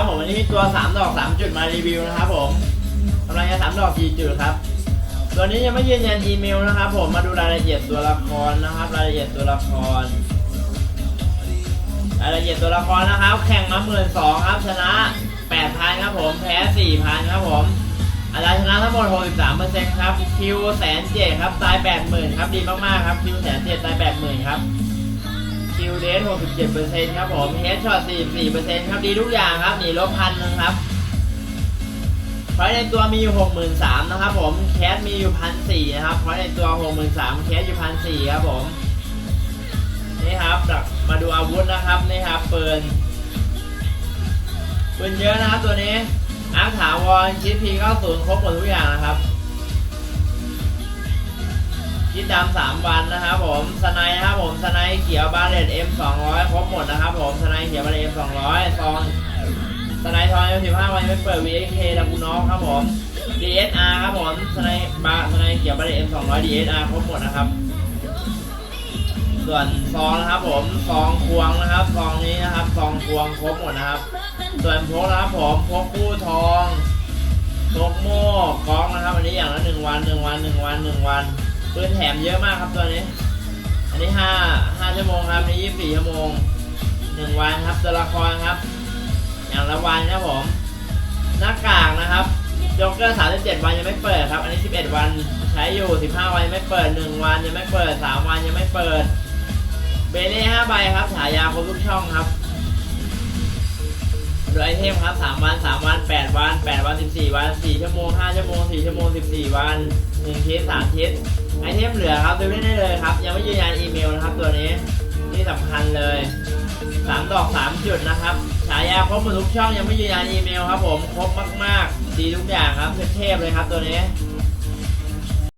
ครับผมวันนี้มีตัว 3 ดอก 3 จุดมารีวิวนะครับผมกำลังจะ3ดอก4จุดครับ ตัวนี้ยังไม่ยืนยันอีเมลนะครับผมมาดูรายละเอียดตัวละครนะครับ รายละเอียดตัวละคร รายละเอียดตัวละครนะครับ แข่งมาหมื่นสองครับชนะแปดพันครับผมแพ้สี่พันครับผมอัตราชนะทั้งหมด63%ครับคิวแสนเจ็ดครับตาย80,000ครับดีมากๆครับคิวแสนเจ็ดตาย80,000ครับ คิวเดส67%ครับผมเฮดช็อต44%ครับดีทุกอย่างครับหนีลบพันหนึ่งครับพราะในตัวมีอยู่63,000นะครับผมแคสมีอยู่พันสี่นะครับพราะในตัว 63,000แคสอยู่พันสี่ครับผมนี่ครับมาดูอาวุธนะครับนี่ครับปืนปืนเยอะนะครับตัวนี้อาร์ถาวรคิดพีเก้าศูนย์ครบหมดทุกอย่างนะครับคิดดำสามวันนะครับผมสไนนะครับผมสไน ขียวบาเลตเอ็มสองร้อยครบหมดนะครับผมสไนเขียวบาเลตเอ็มสองร้อยซองสไนทองเอ็มสิบห้าวันไม่เปิด VXK ดับบูน็อกครับผม DSR ครับผมสไนบาสไนเขียวบาเลตเอ็มสองร้อย DSR ครบหมดนะครับ ส่วนซองนะครับผมซองควงนะครับซองนี้นะครับซองควงครบหมดนะครับ ส่วนพกนะครับผมพกคู่ทองพกโม่กล้องนะครับอันนี้อย่างละหนึ่งวันหนึ่งวันหนึ่งวันหนึ่งวันปืนแถมเยอะมากครับตัวนี้ อันนี้ห้าห้าชั่วโมงครับอันนี้ยี่สิบสี่ชั่วโมงหนึ่งวันครับตัวละครครับ อย่างละวันครับผมหน้ากากนะครับจ็อกเกอร์สามสิบเจ็ดวันยังไม่เปิดครับ อันนี้สิบเอ็ดวันใช้อยู่สิบห้าวันยังไม่เปิดหนึ่งวันยังไม่เปิดสามวันยังไม่เปิด เบเล่ห้าใบครับฉายาครบทุกช่องครับโดยไอเทมครับสามวันสามวันแปดวันแปดวันสิบสี่วันสี่ชั่วโมงห้าชั่วโมงสี่ชั่วโมงสิบสี่วันหนึ่งทิศสามทิศ ไอเทมเหลือครับดูเล่ได้เลยครับ ยังไม่ยืนยันอีเมลนะครับตัวนี้นี่สำคัญเลยสามดอกสามจุดนะครับฉายาครบหมดทุกช่องยังไม่ยืนยันอีเมลครับผมครบมากๆ ดีทุกอย่างครับเทพเลยครับตัวนี้